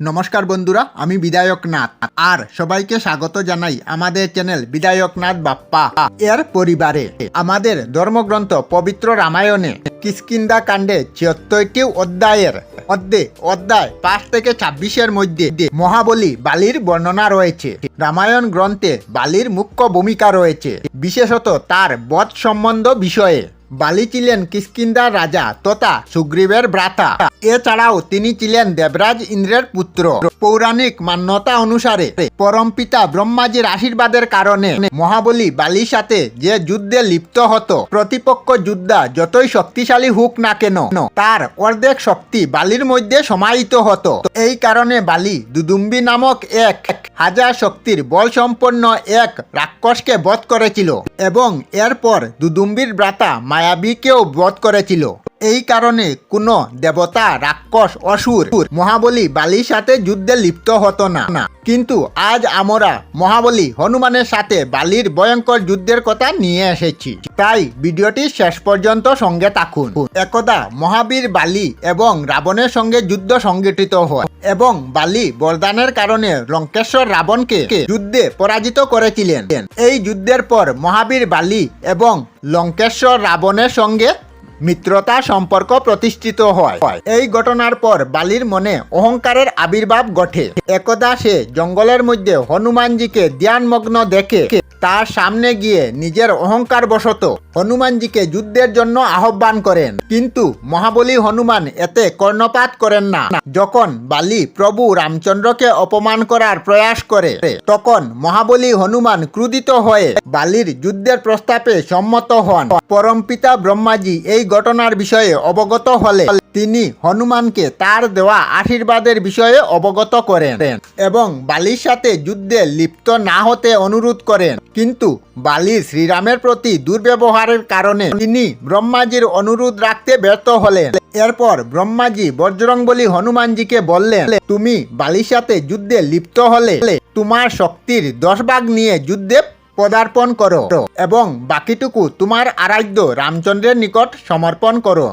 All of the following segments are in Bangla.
নমস্কার বন্ধুরা, আমি বিধায়ক নাথ আর সবাইকে স্বাগত জানাই আমাদের চ্যানেল বিধায়ক নাথ বাপ্পা। এর পরিবারে আমাদের ধর্মগ্রন্থ পবিত্র রামায়ণে কিষ্কিন্দা কাণ্ডে ছিয়ত্তরটি অধ্যায়ের মধ্যে অধ্যায় পাঁচ থেকে ছাব্বিশের মধ্যে মহাবলী বালির বর্ণনা রয়েছে। রামায়ণ গ্রন্থে বালির মুখ্য ভূমিকা রয়েছে। বিশেষত তার বধ সম্বন্ধ বিষয়ে। বালি ছিলেন কিষ্কিন্দার রাজা তথা সুগ্রীবের ভ্রাতা। এছাড়াও তিনি ছিলেন দেবরাজ ইন্দ্রের পুত্র। পৌরাণিক মান্যতা অনুসারে পরমপিতা ব্রহ্মাজির আশীর্বাদের কারণে মহাবলী বালির সাথে যে যুদ্ধে লিপ্ত হতো, প্রতিপক্ষ যোদ্ধা যতই শক্তিশালী হোক না কেন, তার অর্ধেক শক্তি বালির মধ্যে সমাহিত হতো। এই কারণে বালি দুদুম্বি নামক এক হাজার শক্তির বল সম্পন্ন এক রাক্ষসকে বধ করেছিল এবং এরপর দুদুম্বির ব্রাতা মায়াবীকেও বধ করেছিল। এই কারণে কোনো দেবতা, রাক্ষস, অসুর, মহাবলী বালির সাথে যুদ্ধে লিপ্ত হতো না। কিন্তু আজ আমরা মহাবলী হনুমানের সাথে বালির ভয়ঙ্কর যুদ্ধের কথা নিয়ে এসেছি। তাই ভিডিওটি শেষ পর্যন্ত সঙ্গে থাকুন। একদা মহাবীর বালি এবং রাবণের সঙ্গে যুদ্ধ সংগঠিত হয় এবং বালি বরদানের কারণে লঙ্কেশ্বর রাবণকে যুদ্ধে পরাজিত করেছিলেন। এই যুদ্ধের পর মহাবীর বালি এবং লঙ্কেশ্বর রাবণের সঙ্গে মিত্রতা সম্পর্ক প্রতিষ্ঠিত হয়। এই ঘটনার পর বালির মনে অহংকারের আবির্ভাব ঘটে। একদা সে জঙ্গলের মধ্যে হনুমানজিকে ধ্যানমগ্ন দেখে তার সামনে গিয়ে নিজের অহংকার বশত হনুমানজিকে যুদ্ধের জন্য আহ্বান করেন। কিন্তু মহাবলী হনুমান এতে কর্ণপাত করেন না। যখন বালি প্রভু রামচন্দ্রকে অপমান করার প্রয়াস করে, তখন মহাবলী হনুমান ক্রুদিত হয়ে বালির যুদ্ধের প্রস্তাবে সম্মত হন। পরমপিতা ব্রহ্মাজি এই ঘটনার বিষয়ে অবগত হলে তিনি হনুমানকে তার দেওয়া আশীর্বাদের বিষয়ে অবগত করেন এবং বালির সাথে যুদ্ধে লিপ্ত না হতে অনুরোধ করেন। কিন্তু বালি শ্রীরামের প্রতি দুর্ব্যবহারের কারণে তিনি ব্রহ্মাজির অনুরোধ রাখতে ব্যর্থ হলেন। এরপর ব্রহ্মাজি বজ্রংবলী হনুমানজিকে বললেন, তুমি বালির সাথে যুদ্ধে লিপ্ত হলে তোমার শক্তির দশ ভাগ নিয়ে যুদ্ধে পদার্পণ করো এবং বাকিটুকু তোমার আরাধ্য রামচন্দ্রের নিকট সমর্পণ করো।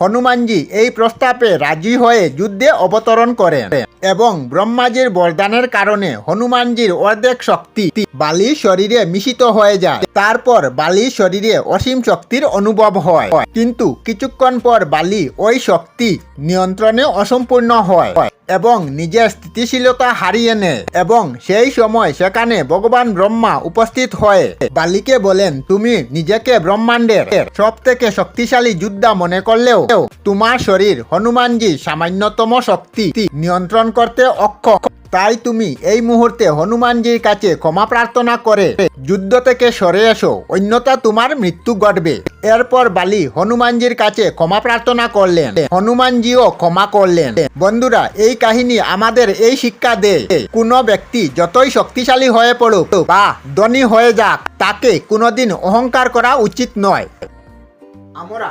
হনুমানজি এই প্রস্তাবে রাজি হয়ে যুদ্ধে অবতরণ করেন এবং ব্রহ্মাজির বরদানের কারণে হনুমানজির অর্ধেক শক্তি বালির শরীরে মিশিত হয়ে যায়। তারপর বালির শরীরে অসীম শক্তির অনুভব হয়। কিন্তু কিছুক্ষণ পর বালি ওই শক্তি নিয়ন্ত্রণে অসম্পূর্ণ হয় এবং নিজের স্থিতিশীলতা হারিয়ে নেয় এবং সেই সময় সেখানে ভগবান ব্রহ্মা উপস্থিত হয়ে বালিকে বলেন, তুমি নিজেকে ব্রহ্মাণ্ডের সব থেকে শক্তিশালী যোদ্ধা মনে করলেও তোমার শরীর হনুমানজি সামান্যতম শক্তি। নিয়ন্ত্রণ করতে অক্ষম। তাই তুমি এই মুহূর্তে হনুমানজির কাছে ক্ষমা প্রার্থনা করে যুদ্ধ থেকে সরে এসো অন্যথা তোমার মৃত্যু ঘটবে এরপর বালি হনুমানজির কাছে ক্ষমা প্রার্থনা করলেন হনুমানজিও ক্ষমা করলেন বন্ধুরা, এই কাহিনী আমাদের এই শিক্ষা দেয় কোনো ব্যক্তি যতই শক্তিশালী হয়ে পড়ুক বা ধনী হয়ে যাক, তাকে কোনোদিন অহংকার করা উচিত নয়। আমরা